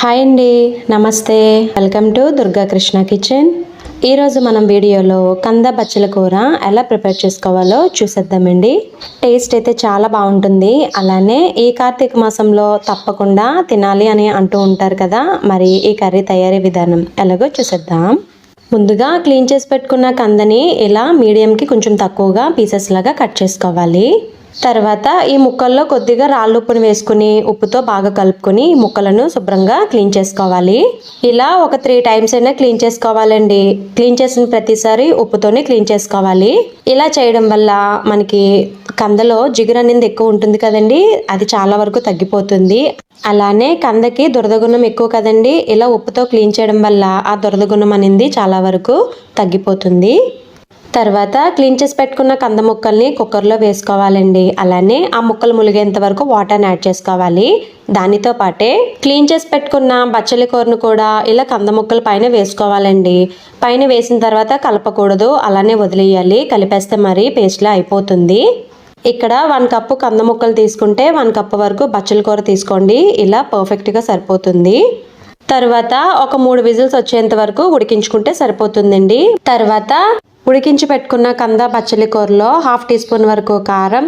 Hi అండి నమస్తే. Welcome to Durga Krishna kitchen ఈరోజు మనం వీడియోలో కంద బచ్చల కూర ఎలా ప్రిపేర్ చేసుకోవాలో చూసేద్దామండి. టేస్ట్ అయితే చాలా బాగుంటుంది. అలానే ఈ కార్తీక మాసంలో తప్పకుండా తినాలి అని అంటూ ఉంటారు కదా మరి ఈ కర్రీ తయారీ విధానం ఎలాగో చూసేద్దాం. ముందుగా క్లీన్ చేసి పెట్టుకున్న కందని ఇలా మీడియంకి కొంచెం తక్కువగా పీసెస్ లాగా కట్ చేసుకోవాలి. తర్వాత ఈ ముక్కల్లో కొద్దిగా రాళ్ళు ఉప్పుని వేసుకుని ఉప్పుతో బాగా కలుపుకొని ఈ ముక్కలను శుభ్రంగా క్లీన్ చేసుకోవాలి. ఇలా ఒక త్రీ టైమ్స్ అయినా క్లీన్ చేసుకోవాలండి. క్లీన్ చేసిన ప్రతిసారి ఉప్పుతోనే క్లీన్ చేసుకోవాలి. ఇలా చేయడం వల్ల మనకి కందలో జిగురు అనేది ఎక్కువ ఉంటుంది కదండి. అది చాలా వరకు తగ్గిపోతుంది. అలానే కందకి దురదగుణం ఎక్కువ కదండి. ఇలా ఉప్పుతో క్లీన్ చేయడం వల్ల ఆ దురదగుణం అనేది చాలా వరకు తగ్గిపోతుంది. తర్వాత క్లీన్ చేసి పెట్టుకున్న కంద ముక్కల్ని కుక్కర్లో వేసుకోవాలండి. అలానే ఆ ముక్కలు ములిగేంత వరకు వాటర్ని యాడ్ చేసుకోవాలి. దానితో పాటే క్లీన్ చేసి పెట్టుకున్న బచ్చలి కూరను కూడా ఇలా కంద ముక్కల పైన వేసుకోవాలండి. పైన వేసిన తర్వాత కలపకూడదు. అలానే వదిలేయాలి. కలిపేస్తే మరి పేస్ట్లా అయిపోతుంది. ఇక్కడ వన్ కప్పు కంద ముక్కలు తీసుకుంటే వన్ కప్పు వరకు బచ్చలి కూర తీసుకోండి. ఇలా పర్ఫెక్ట్గా సరిపోతుంది. తర్వాత ఒక మూడు విజిల్స్ వచ్చేంత వరకు ఉడికించుకుంటే సరిపోతుందండి. తర్వాత ఉడికించి పెట్టుకున్న కంద పచ్చలి కూరలో హాఫ్ టీ స్పూన్ వరకు కారం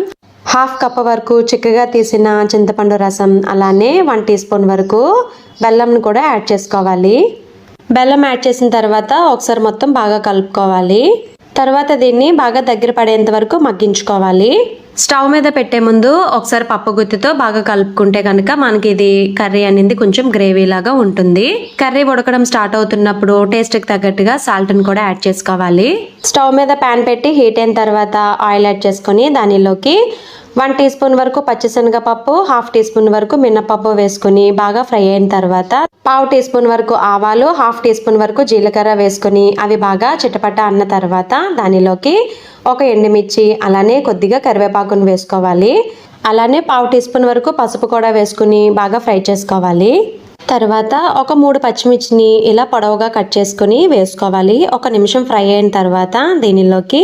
హాఫ్ కప్ వరకు చిక్కగా తీసిన చింతపండు రసం అలానే వన్ టీ స్పూన్ వరకు బెల్లంను కూడా యాడ్ చేసుకోవాలి. బెల్లం యాడ్ చేసిన తర్వాత ఒకసారి మొత్తం బాగా కలుపుకోవాలి. తర్వాత దీన్ని బాగా దగ్గర పడేంత వరకు మగ్గించుకోవాలి. స్టవ్ మీద పెట్టే ముందు ఒకసారి పప్పు గుత్తితో బాగా కలుపుకుంటే కనుక మనకి ఇది కర్రీ అనేది కొంచెం గ్రేవీ లాగా ఉంటుంది. కర్రీ ఉడకడం స్టార్ట్ అవుతున్నప్పుడు టేస్ట్కి తగ్గట్టుగా సాల్ట్ని కూడా యాడ్ చేసుకోవాలి. స్టవ్ మీద ప్యాన్ పెట్టి హీట్ అయిన తర్వాత ఆయిల్ యాడ్ చేసుకొని దానిలోకి వన్ టీ స్పూన్ వరకు పచ్చిశనగపప్పు హాఫ్ టీ స్పూన్ వరకు మినపప్పు వేసుకుని బాగా ఫ్రై అయిన తర్వాత పావు టీ స్పూన్ వరకు ఆవాలు హాఫ్ టీ స్పూన్ వరకు జీలకర్ర వేసుకుని అవి బాగా చిటపట అన్న తర్వాత దానిలోకి ఒక ఎండుమిర్చి అలానే కొద్దిగా కరివేపాకును వేసుకోవాలి. అలానే పావు టీ స్పూన్ వరకు పసుపు కూడా వేసుకుని బాగా ఫ్రై చేసుకోవాలి. తర్వాత ఒక మూడు పచ్చిమిర్చిని ఇలా పొడవుగా కట్ చేసుకుని వేసుకోవాలి. ఒక నిమిషం ఫ్రై అయిన తర్వాత దీనిలోకి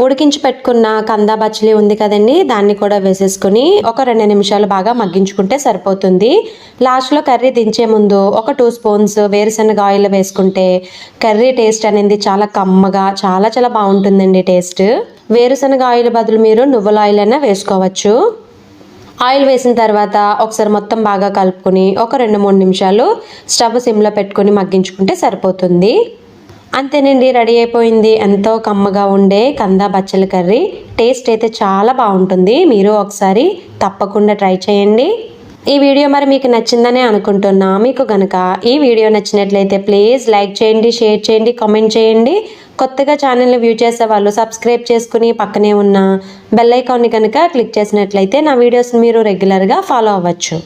ఉడికించి పెట్టుకున్న కందా బచ్చలి ఉంది కదండి దాన్ని కూడా వేసేసుకుని ఒక రెండు నిమిషాలు బాగా మగ్గించుకుంటే సరిపోతుంది. లాస్ట్లో కర్రీ దించే ముందు ఒక టూ స్పూన్స్ వేరుశనగ ఆయిల్ వేసుకుంటే కర్రీ టేస్ట్ అనేది చాలా కమ్మగా చాలా చాలా బాగుంటుందండి టేస్ట్. వేరుశనగ ఆయిల్ బదులు మీరు నువ్వుల ఆయిల్ అయినా వేసుకోవచ్చు. ఆయిల్ వేసిన తర్వాత ఒకసారి మొత్తం బాగా కలుపుకొని ఒక రెండు మూడు నిమిషాలు స్టవ్ సిమ్లో పెట్టుకుని మగ్గించుకుంటే సరిపోతుంది. అంతేనండి రెడీ అయిపోయింది. ఎంతో కమ్మగా ఉండే కంద బచ్చల కర్రీ. టేస్ట్ అయితే చాలా బాగుంటుంది. మీరు ఒకసారి తప్పకుండా ట్రై చేయండి. ఈ వీడియో మరి మీకు నచ్చిందనే అనుకుంటున్నా. మీకు గనక ఈ వీడియో నచ్చినట్లయితే ప్లీజ్ లైక్ చేయండి షేర్ చేయండి కామెంట్ చేయండి. కొత్తగా ఛానల్ని వ్యూ చేసే వాళ్ళు సబ్స్క్రైబ్ చేసుకుని పక్కనే ఉన్న బెల్ ఐకాన్ని కనుక క్లిక్ చేసినట్లయితే నా వీడియోస్ని మీరు రెగ్యులర్గా ఫాలో అవ్వచ్చు.